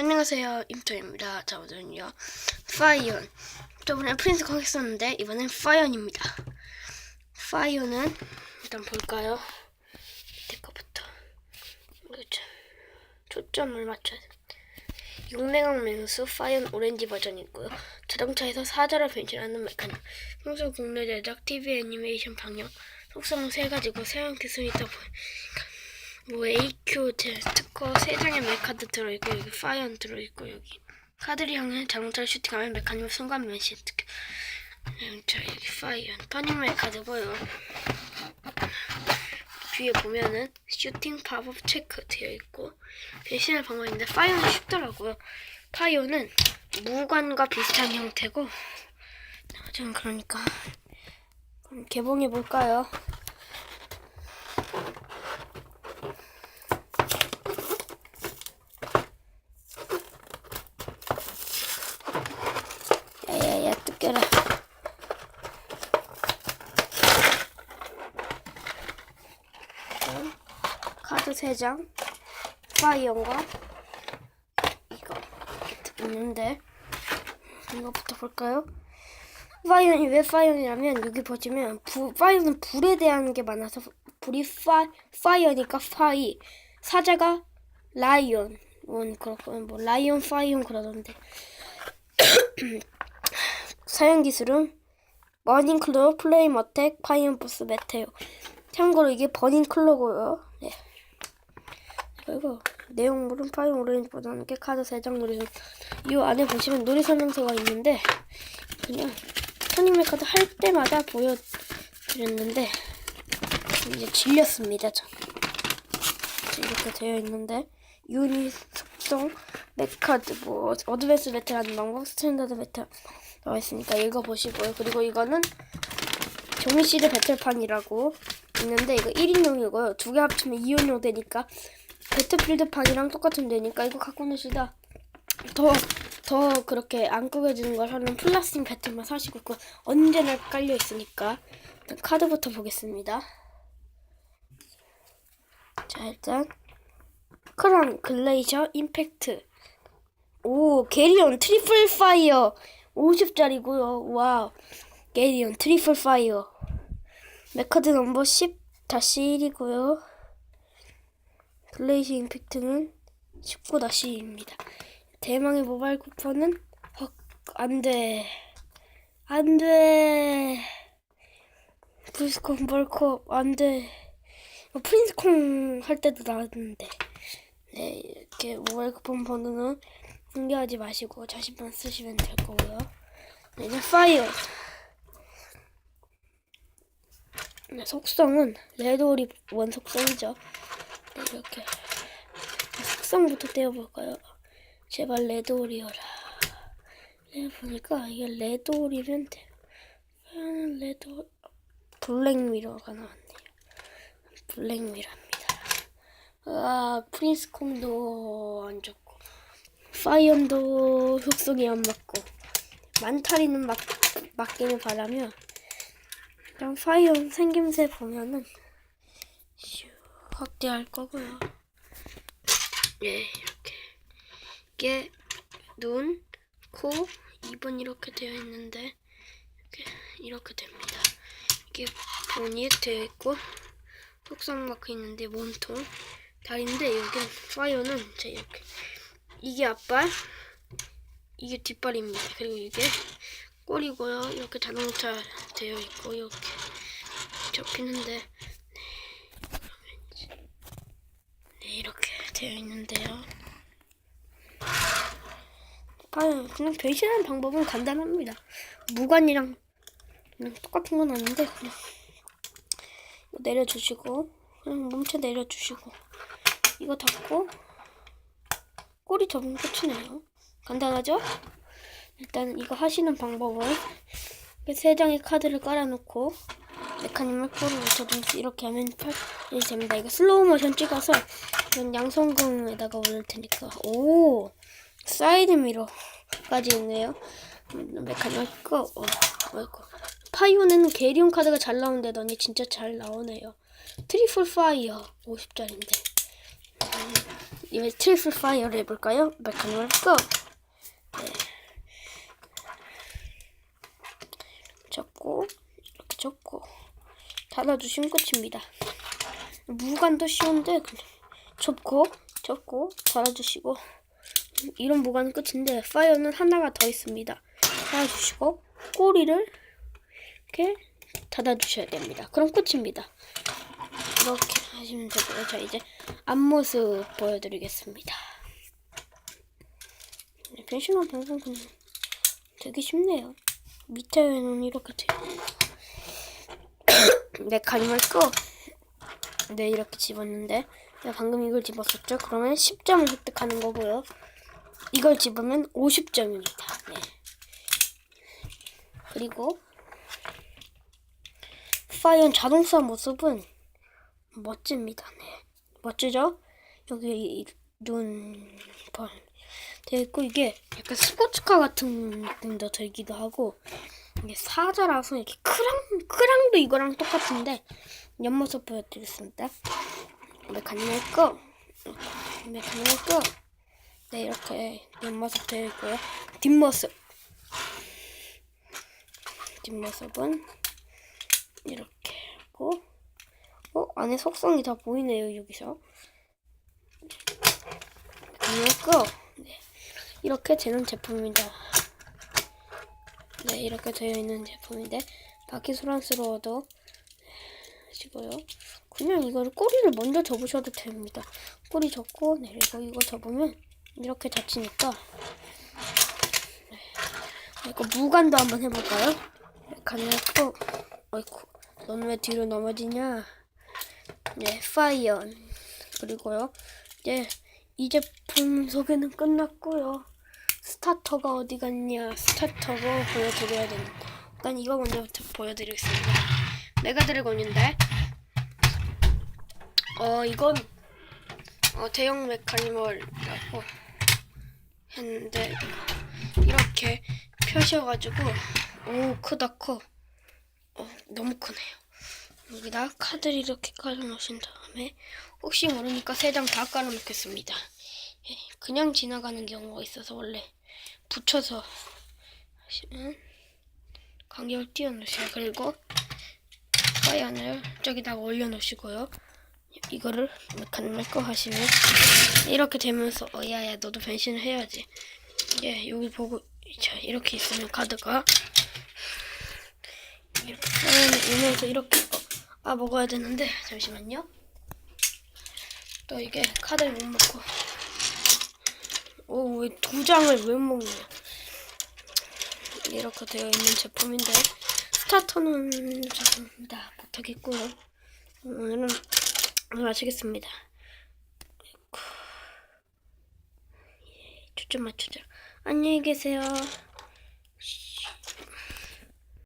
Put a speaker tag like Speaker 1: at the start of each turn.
Speaker 1: 안녕하세요 임토입니다. 자 오늘은요 파이언 저번에 프린스 콩 했었는데 이번엔 파이언입니다. 파이언은 일단 볼까요? 밑에 거부터. 그렇죠 초점을 맞춰야 돼. 용맹왕 맹수 파이언 오렌지 버전이고요. 자동차에서 사자로 변신하는 메카닉. 평소 국내 제작 TV 애니메이션 방영 속성 세 가지고 사용 기술이 있다 보니 뭐 AQ 제 특허 세 장의 메카드 들어있고 여기 파이언 들어있고 여기. 카드리 형은 자동차를 슈팅하면 메카니즘 순간 음, 자 여기 파이언. 터닝 메카드고요. 뒤에 보면은 슈팅 팝업 체크 되어 있고 변신할 방법인데 파이언이 쉽더라고요. 파이언은 무관과 비슷한 형태고 좀 그러니까 그럼 개봉해 볼까요? 야야야 뜯겨라 자, 카드 3장 파이언과 이거 있는데 이거부터 볼까요? 파이언이 왜 파이언이라면 여기 보시면 부, 파이언은 불에 대한 게 많아서 불이 파, 파이어니까 파이 사자가 라이언 원 그렇고 뭐 라이언 파이언 그러던데 사용 기술은 버닝 클로, 플레임 어택, 파이언 보스 메테오. 참고로 이게 버닝 클로고요. 네. 그리고 내용물은 파이언 오렌지 보다는 게 카드 3장 놀이 이 안에 보시면 놀이 설명서가 있는데 그냥 터닝메 카드 할 때마다 보여드렸는데 이제 질렸습니다. 전. 이렇게 되어 있는데 유닛 속성 메카드 뭐 어드밴스 하는 방법 스탠다드 배틀 나와 있으니까 읽어보시고요. 그리고 이거는 종이시드 배틀판이라고 있는데 이거 1인용이고요. 두 개 합치면 2인용 되니까 배틀필드 판이랑 똑같은 되니까 이거 갖고 노시다. 더, 더 그렇게 안 구겨지는 걸 하는 플라스틱 배틀만 사시고 있고 언제나 깔려 있으니까 일단 카드부터 보겠습니다. 자 일단 크랑 글레이셔 임팩트. 오 게리온 트리플 파이어. 50짜리고요. 와우. 게리온 트리플 파이어. 메카드 넘버 10 다시 1이고요 글레이셔 임팩트는 19 다시 2입니다. 대망의 모바일 쿠폰은 헉 안 돼. 안 돼. 브스콘 벌컵 안돼. 어, 프린스콩 할 때도 나왔는데. 네 이렇게 모바일 쿠폰 번호는 공개하지 마시고 자신만 쓰시면 될 거고요. 네, 이제 파이어. 네, 속성은 레드오리 원 속성이죠. 네, 이렇게 속성부터 떼어볼까요? 제발 레드오리여라. 네, 보니까 이게 레드오리면 돼 아, 레드 블랙미러가 나왔네요. 블랙미러입니다. 아, 프린스콤도 안 좋고, 파이언도 속성이 안 맞고, 만타리는 맞, 맞기를 바라며, 그냥 파이언 생김새 보면은, 슈, 확대할 거고요. 예, 이렇게. 이게, 눈, 코, 입은 이렇게 되어 있는데, 이렇게, 이렇게 됩니다. 이게 본이 되어 있고, 속성 마크 있는데 몸통 다리인데 여기 파이어는 제 이렇게 이게 앞발 이게 뒷발입니다 그리고 이게 꼬리고요 이렇게 자동차 되어 있고 이렇게 접히는데 네, 네 이렇게 되어 있는데요. 파이어 그냥 변신하는 방법은 간단합니다. 무관이랑 똑같은 건 아닌데 그냥 내려주시고 그냥 몸체 내려주시고 이거 닫고 꼬리 접으면 끝이네요. 간단하죠? 일단 이거 하시는 방법은 세 장의 카드를 깔아놓고 메카님을 꼬리 붙여주면서 이렇게 하면 팔이 됩니다 이거 슬로우 모션 찍어서 이건 양손금에다가 올릴 테니까 오 사이드 미러까지 있네요 음, 메카님을 끄고 어, 어이구 파이오는 게리온 카드가 잘 나온다더니 진짜 잘 나오네요. 트리플 파이어 50짜리인데 이제 트리플 파이어를 해볼까요? 메카니멀 고! 네. 접고 이렇게 접고 닫아주시면 끝입니다. 무관도 쉬운데 그냥 접고 접고 닫아주시고 이런 무관은 끝인데 파이어는 하나가 더 있습니다. 닫아주시고 꼬리를 이렇게 닫아주셔야 됩니다. 그럼 끝입니다. 이렇게 하시면 되고요. 자 이제 앞모습 보여드리겠습니다. 네, 변신한 방송 그냥 되게 쉽네요. 밑에는 이렇게 돼요. 네, 가림을 끄. 네, 이렇게 집었는데 내가 방금 이걸 집었었죠? 그러면 10점을 획득하는 거고요. 이걸 집으면 50점입니다. 네. 그리고 파이언 자동차 모습은 멋집니다. 네. 멋지죠? 여기 눈, 벌 되어 있고 이게 약간 스포츠카 같은 느낌도 들기도 하고 이게 사자라서 이렇게 크랑 크랑도 이거랑 똑같은데 옆모습 보여드리겠습니다. 메카니멀 거. 네 이렇게 옆모습 되어 있고요. 뒷모습, 뒷모습은 이렇게 하고, 어 안에 속성이 다 보이네요 여기서. 메카니멀 거. 네. 이렇게 되는 제품입니다. 네, 이렇게 되어 있는 제품인데 바퀴 소란스러워도 하시고요. 그냥 이거를 꼬리를 먼저 접으셔도 됩니다. 꼬리 접고 네, 그리고 이거 접으면 이렇게 닫히니까 네. 이거 무관도 한번 해볼까요? 가능했고 어이쿠 넌 왜 뒤로 넘어지냐 네, 파이언 그리고요 이제 이 제품 소개는 끝났고요. 스타터가 어디 갔냐? 스타터가 보여드려야 되는데. 일단 이거 먼저부터 보여드리겠습니다. 메가 드래곤인데, 어, 이건, 어, 대형 메카니멀이라고 했는데, 이렇게 펴셔가지고, 오, 크다, 커. 어, 너무 크네요. 여기다 카드를 이렇게 깔아놓으신 다음에, 혹시 모르니까 세 장 다 깔아놓겠습니다. 예, 그냥 지나가는 경우가 있어서 원래 붙여서 하시면 간격을 띄워놓으세요. 그리고 파이언을 저기다가 올려놓으시고요. 이거를 메카니멀 거 하시면 이렇게 되면서 어 야야 너도 변신을 해야지. 예 여기 보고 자 이렇게 있으면 카드가 이렇게 오면서 이렇게 어, 아 먹어야 되는데 잠시만요. 또 이게 카드를 못 먹고 오, 왜 두 장을 왜 먹냐? 이렇게 되어 있는 제품인데 스타터는 조금 다 못하겠고요. 오늘은 마치겠습니다. 아이고. 예, 초점 맞추자. 안녕히 계세요.